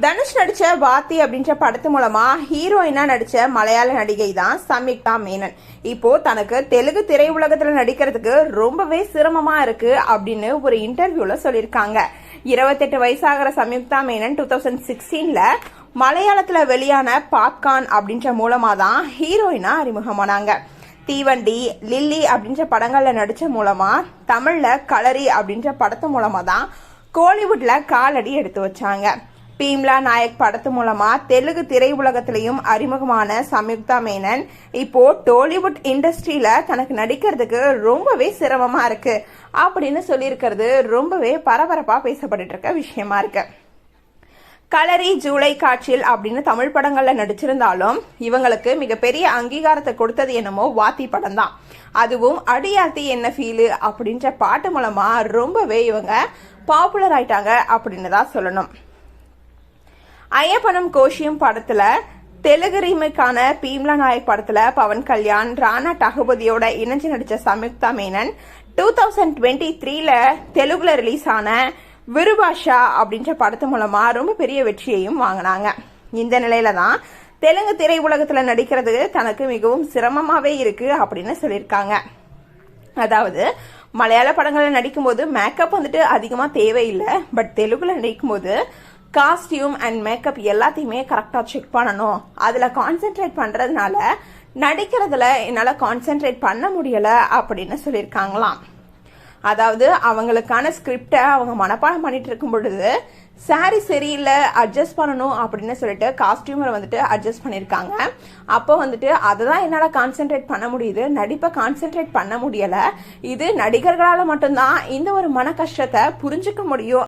தனுஷ் நடித்த வாத்தி அப்படின்ற படத்து மூலமாக ஹீரோயினாக நடித்த மலையாள நடிகை தான் சம்யுக்தா மேனன். இப்போது தனக்கு தெலுங்கு திரையுலகத்தில் நடிக்கிறதுக்கு ரொம்பவே சிரமமாக இருக்குது அப்படின்னு ஒரு இன்டர்வியூவில் சொல்லியிருக்காங்க. இருபத்தெட்டு வயசாகிற சம்யுக்தா மேனன் டூ தௌசண்ட் சிக்ஸ்டீனில் மலையாளத்தில் வெளியான பாப்கார்ன் அப்படின்ற மூலமாக தான் ஹீரோயினாக அறிமுகமானாங்க. தீவண்டி லில்லி அப்படின்ற படங்களில் நடித்த மூலமாக தமிழில் களரி அப்படின்ற படத்து மூலமாக தான் கோலிவுட்டில் காலடி எடுத்து வச்சாங்க. பீம்லா நாயக் படத்து மூலமா தெலுங்கு திரையுலகத்திலையும் அறிமுகமான சம்யுக்தா மேனன். இப்போ டோலிவுட் இண்டஸ்ட்ரியில தனக்கு நடிக்கிறதுக்கு ரொம்பவே சிரமமா இருக்கு. அப்படின்னு சொல்லியிருக்கிறது ரொம்பவே பரபரப்பா பேசப்பட்டு இருக்க விஷயமா இருக்கு. களரி ஜூலை காட்சியில் அப்படின்னு தமிழ் படங்கள்ல நடிச்சிருந்தாலும் இவங்களுக்கு மிகப்பெரிய அங்கீகாரத்தை கொடுத்தது என்னமோ வாத்தி படம் தான். அதுவும் அடியாத்தி என்ன ஃபீலு அப்படின்ற பாட்டு மூலமா ரொம்பவே இவங்க பாப்புலர் ஆயிட்டாங்க அப்படின்னு தான் சொல்லணும். ஐயப்பனம் கோஷியம் படத்துல தெலுங்கு ரீமேக்கான பீம்லா நாயக் படத்துல பவன் கல்யாண் ராணா டகுபதியோட இணைஞ்சு நடிச்ச Samyuktha Menon two thousand twenty த்ரீல தெலுங்குல ரிலீஸ் ஆன விருபாஷா அப்படின்ற படத்து மூலமா ரொம்ப பெரிய வெற்றியையும் வாங்கினாங்க. இந்த நிலையில தான் தெலுங்கு திரையுலகத்துல நடிக்கிறது தனக்கு மிகவும் சிரமமாவே இருக்கு அப்படின்னு சொல்லியிருக்காங்க. அதாவது மலையாள படங்களில் நடிக்கும்போது மேக்கப் வந்துட்டு அதிகமாக தேவையில்லை பட் தெலுங்குல நடிக்கும்போது காஸ்டியூம் அண்ட் மேக்கப் எல்லாத்தையுமே கரெக்டாக செக் பண்ணணும். அதில் கான்சென்ட்ரேட் பண்ணுறதுனால நடிக்கிறதுல என்னால் கான்சென்ட்ரேட் பண்ண முடியலை அப்படின்னு சொல்லியிருக்காங்களாம். அதாவது அவங்களுக்கான ஸ்கிரிப்டை அவங்க மனப்பாடம் பண்ணிட்டு இருக்கும் பொழுது சாரி சரியில்லை அட்ஜஸ்ட் பண்ணணும் அப்படின்னு சொல்லிட்டு காஸ்டியூமரை வந்துட்டு அட்ஜஸ்ட் பண்ணியிருக்காங்க. அப்போ வந்துட்டு அதை தான் என்னால் கான்சென்ட்ரேட் பண்ண முடியுது. நடிப்பை கான்சென்ட்ரேட் பண்ண முடியலை. இது நடிகர்களால் மட்டும்தான் இந்த ஒரு மன கஷ்டத்தை புரிஞ்சுக்க முடியும்.